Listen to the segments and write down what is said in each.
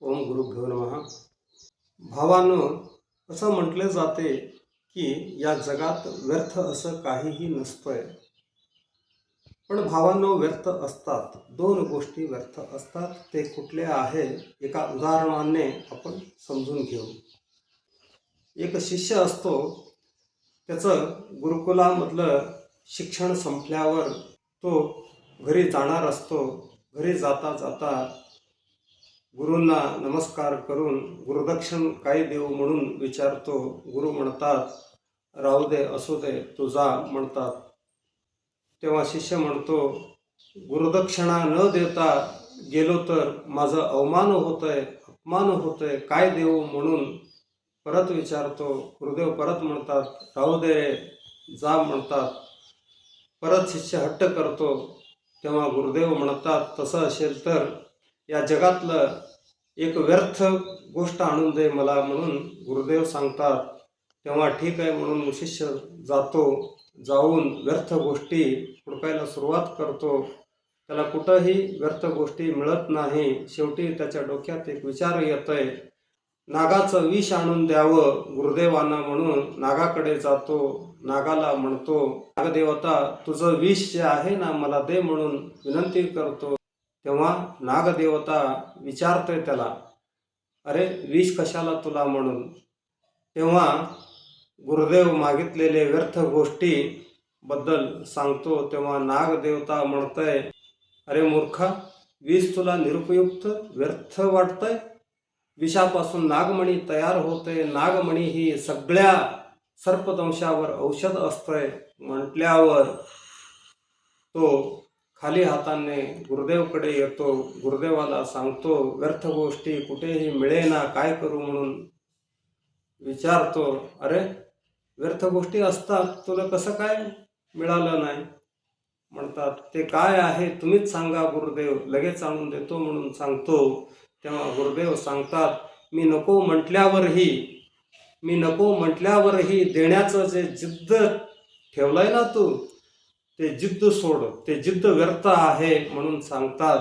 ओम गुरुभ्यो महा भावानं असं म्हटलं जाते की या जगात व्यर्थ असं काहीही नसतंय. पण भावांनो व्यर्थ असतात. दोन गोष्टी व्यर्थ असतात. ते कुठले आहे? एका उदाहरणाने आपण समजून घेऊ. एक शिष्य असतो. त्याचं गुरुकुलामधलं शिक्षण संपल्यावर तो घरी जाणार असतो. घरी जाता जाता गुरूंना नमस्कार करून गुरुदक्षिण काय देऊ म्हणून विचारतो गुरु म्हणतात राहू दे असू दे तू जा म्हणतात. तेव्हा शिष्य म्हणतो गुरुदक्षिणा न देता गेलो तर माझं अवमान होतंय अपमान होतंय काय देऊ म्हणून? परत विचारतो गुरुदेव परत म्हणतात राहू दे जा म्हणतात. परत शिष्य हट्ट करतो तेव्हा गुरुदेव म्हणतात तसं असेल तर या जगातलं एक व्यर्थ गोष्ट आणून दे मला म्हणून गुरुदेव सांगतात तेव्हा ठीक आहे म्हणून शिष्य जातो जाऊन व्यर्थ गोष्टी हुडकायला सुरुवात करतो. त्याला कुठंही व्यर्थ गोष्टी मिळत नाही. शेवटी त्याच्या डोक्यात एक विचार येतोय नागाचं विष आणून द्यावं गुरुदेवांना म्हणून नागाकडे जातो नागाला म्हणतो नागदेवता तुझं विष जे आहे ना मला दे म्हणून विनंती करतो. तेव्हा नागदेवता विचारतोय त्याला अरे विष कशाला तुला म्हणून? तेव्हा गुरुदेव मागितलेले व्यर्थ गोष्टी बद्दल सांगतो तेव्हा नागदेवता म्हणतंय अरे मूर्खा विष तुला निरुपयुक्त व्यर्थ वाटतंय? विषापासून नागमणी तयार होते नागमणी ही सगळ्या सर्पदंशावर औषध असतंय म्हटल्यावर तो खाली हाताने गुरुदेवकडे येतो गुरुदेवाला सांगतो व्यर्थ गोष्टी कुठेही मिळेना काय करू म्हणून? विचारतो अरे व्यर्थ गोष्टी असतात तुला कसं काय मिळालं नाही? म्हणतात ते काय आहे? तुम्हीच सांगा गुरुदेव. लगेच आणून देतो म्हणून सांगतो. तेव्हा गुरुदेव सांगतात मी नको म्हटल्यावरही मी नको म्हटल्यावरही देण्याचं जे जिद्द ठेवलंय ना तू ते जिद्द सोड ते जिद्द व्यर्थ आहे म्हणून सांगतात.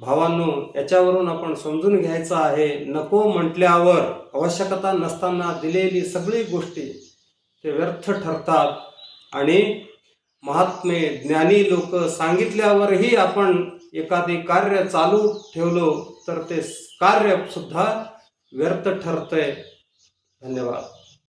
भावांनो याच्यावरून आपण समजून घ्यायचं आहे नको म्हटल्यावर आवश्यकता नसताना दिलेली सगळी गोष्टी ते व्यर्थ ठरतात. आणि महात्मे ज्ञानी लोक सांगितल्यावरही आपण एखादे कार्य चालू ठेवलो तर ते कार्य सुद्धा व्यर्थ ठरतंय. धन्यवाद.